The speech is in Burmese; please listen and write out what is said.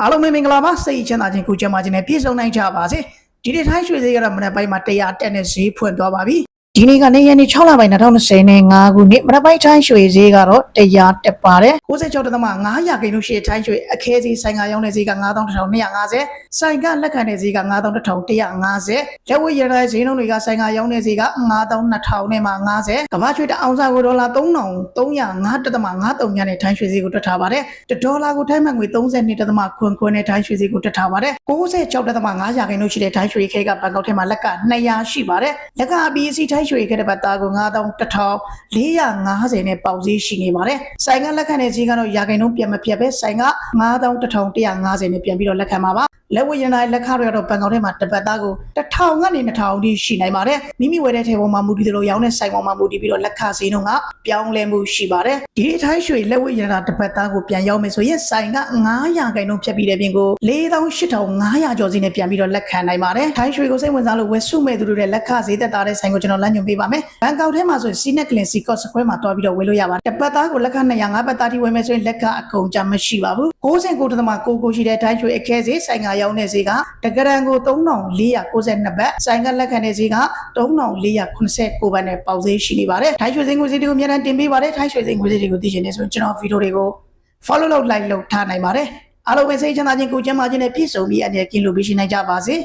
အားလုံးပဲမင်္ဂလာပါစိတ်ချမ်းသာခြင်းကိုကြံပါခြင်းနဲ့ပြည့်စုံနိုင်ကြပါစေဒီနေ့ထိုင်းရွှေဈေးကတော့မနက်ပိုင်းမှာ100တက်တဲ့ဈေးဖွင့်သွားပါပြီ ဒီနေ့ကနေရက်နေ့6လပိုင်း2025ခုနှစ်မနက်ပိုင်းထိုင်းရွှေဈေးကတော့100တက်ပါတယ်96.5ရာခိုင်နှုန်းရှိတဲ့ထိုင်းရွှေအခဲဈေးဆိုင်ကရောင်းတဲ့ဈေးက9250ဆိုင်ကလက်ခံတဲ့ဈေးက9150လက်ဝဲရတဲ့ဈေးနှုန်းတွေကဆိုင်ကရောင်းတဲ့ဈေးက9200နဲ့မှ50ကမ္ဘာရွှေတအောင်စာကိုဒေါ်လာ3305.53ညနဲ့ထိုင်းရွှေဈေးကိုတွက်ထားပါတယ်တဒေါ်လာကိုထိုင်းမှန်ငွေ 32. ခွန်ခွန်နဲ့ထိုင်းရွှေဈေးကိုတွက်ထားပါတယ်96.5ရာခိုင်နှုန်းရှိတဲ့ထိုင်းရွှေခဲကဘန်ကောက်ထဲမှာလက်က200ရှိပါတယ်လက်ကအပီအစီထိုင်းရွှေခဲတဲ့ဘတ်သားကို9150နဲ့ပေါက်ဈေးရှိနေပါတယ်ဆိုင်ကလက်ခံတဲ့ဈေးကတော့ရာခိုင်နှုန်းပြန်မပြတ်ပဲဆိုင်က9150နဲ့ပြန်ပြီးတော့လက်ခံပါပါ လက်ဝဲရနိုင်လက်ခရတော့ဘန်ကောက်ထဲမှာတပတ်သားကို1000ကနေ2000အထိရှိနိုင်ပါတယ်မိမိဝယ်တဲ့ထဲပေါ်မှာမူတည်တယ်လို့ရောင်းတဲ့ဆိုင်ပေါ်မှာမူတည်ပြီးတော့လက်ခဈေးနှုန်းကပြောင်းလဲမှုရှိပါတယ်ဒီအထိုင်းရွှေလက်ဝဲရနာတပတ်သားကိုပြန်ရောက်မယ်ဆိုရင်ဆိုင်က900ခိုင်နှုန်းဖြတ်ပြီးတဲ့ပြင်ကို48,500ကျော်စီနဲ့ပြန်ပြီးတော့လက်ခံနိုင်ပါတယ်ထိုင်းရွှေကိုစိတ်ဝင်စားလို့ဝယ်စုမဲ့သူတို့ရဲ့လက်ခဈေးသက်သာတဲ့ဆိုင်ကိုကျွန်တော်လမ်းညွှန်ပေးပါမယ်ဘန်ကောက်ထဲမှာဆိုရင်စီနက်ကလင်စီကော့စခွဲမှာတွားပြီးတော့ဝယ်လို့ရပါတယ်တပတ်သားကိုလက်ခ200 5ပတ်သားထိဝယ်မယ်ဆိုရင်လက်ခအကုန်ကြမရှိပါဘူး69.9ကိုရှိတဲ့ထိုင်းရွှေအခဲဈေးဆိုင်ကရောင်းတဲ့ဈေးကတကရန်ကို3492ဘတ်ဆိုင်ကလက်ခံတဲ့ဈေးက3489ဘတ်နဲ့ပေါက်ဈေးရှိနေပါတယ်ထိုင်းရွှေဈေးငွေဈေးတွေကိုအများအားတင်ပေးပါတယ်ထိုင်းရွှေဈေးငွေဈေးတွေကိုသိချင်နေဆိုရင်ကျွန်တော်ဗီဒီယိုတွေကို follow လုပ် like လုပ်ထားနိုင်ပါတယ်အားလုံးပဲစိတ်ချမ်းသာခြင်းကိုယ်ကျန်းမာခြင်းနဲ့ပြည့်စုံပြီးအနေနဲ့ကင်းလို့ပြီးရှိနိုင်ကြပါစေ